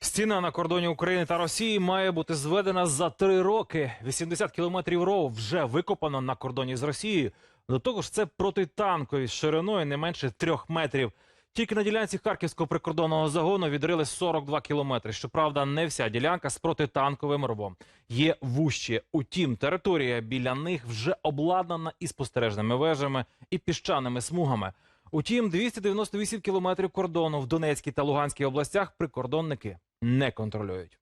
Стіна на кордоні України та Росії має бути зведена за три роки. 80 кілометрів ров вже викопано на кордоні з Росією. До того ж, це протитанкові з шириною не менше трьох метрів. Тільки на ділянці харківського прикордонного загону відрили 42 кілометри. Щоправда, не вся ділянка з протитанковим ровом. Є вущі. Утім, територія біля них вже обладнана і спостережними вежами, і піщаними смугами. Утім, 298 кілометрів кордону в Донецькій та Луганській областях прикордонники не контролюють.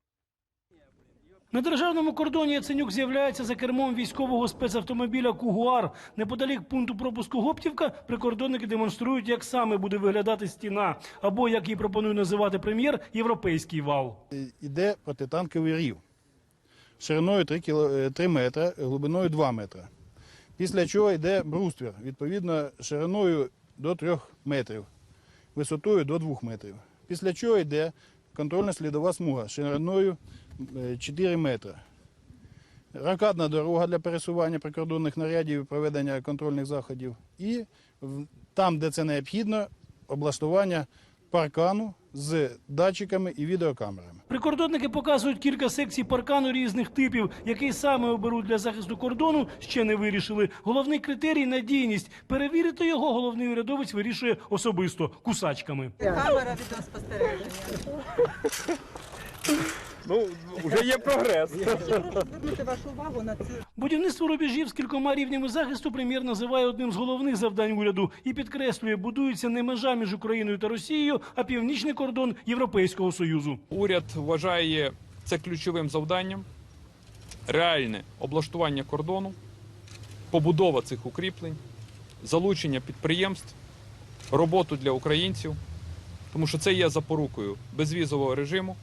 На державному кордоні Яценюк з'являється за кермом військового спецавтомобіля Кугуар. Неподалік пункту пропуску Гоптівка прикордонники демонструють, як саме буде виглядати стіна, або як її пропонує називати прем'єр, європейський вал. Іде протитанковий рів шириною 3, кіло, е, 3 метри, глибиною 2 метри. Після чого йде бруствір, відповідно, шириною до 3 метрів, висотою до 2 метрів. Після чого йде контрольна слідова смуга шириною е, 4 метри. Ракадна дорога для пересування прикордонних нарядів і проведення контрольних заходів. І там, де це необхідно, облаштування паркану з датчиками і відеокамерами. Прикордонники показують кілька секцій паркану різних типів, який саме оберуть для захисту кордону, ще не вирішили. Головний критерій надійність. Перевірити його головний урядовець вирішує особисто кусачками. Камера відеоспостереження. Ну, вже є прогрес. Звернути вашу увагу на цю Будівництво рубежів з кількома рівнями захисту прем'єр називає одним з головних завдань уряду і підкреслює, будується не межа між Україною та Росією, а північний кордон Європейського союзу. Уряд вважає це ключовим завданням. Реальне облаштування кордону, побудова цих укріплень, залучення підприємств, роботу для українців, тому що це є запорукою безвізового режиму,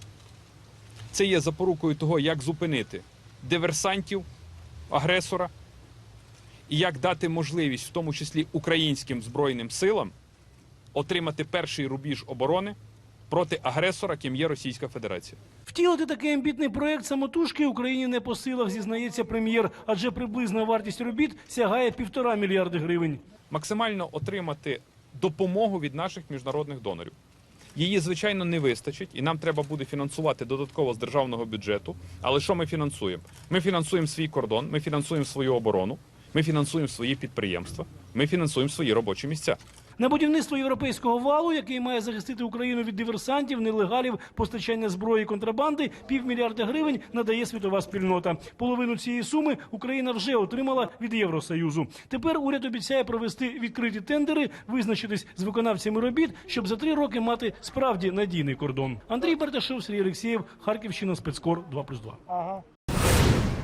це є запорукою того, як зупинити диверсантів, агресора і як дати можливість, в тому числі українським збройним силам, отримати перший рубіж оборони проти агресора, ким є Російська Федерація. Втілити такий амбітний проект самотужки Україні не по силах, зізнається прем'єр, адже приблизна вартість робіт сягає півтора мільярди гривень. Максимально отримати допомогу від наших міжнародних донорів. Її, звичайно, не вистачить, і нам треба буде фінансувати додатково з державного бюджету. Але що ми фінансуємо? Ми фінансуємо свій кордон, ми фінансуємо свою оборону, ми фінансуємо свої підприємства, ми фінансуємо свої робочі місця. На будівництво європейського валу, який має захистити Україну від диверсантів, нелегалів, постачання зброї і контрабанди, півмільярда гривень надає світова спільнота. Половину цієї суми Україна вже отримала від Євросоюзу. Тепер уряд обіцяє провести відкриті тендери, визначитись з виконавцями робіт, щоб за три роки мати справді надійний кордон. Андрій Барташов, Сергій Олексєєв, Харківщина, спецкор 2+,2.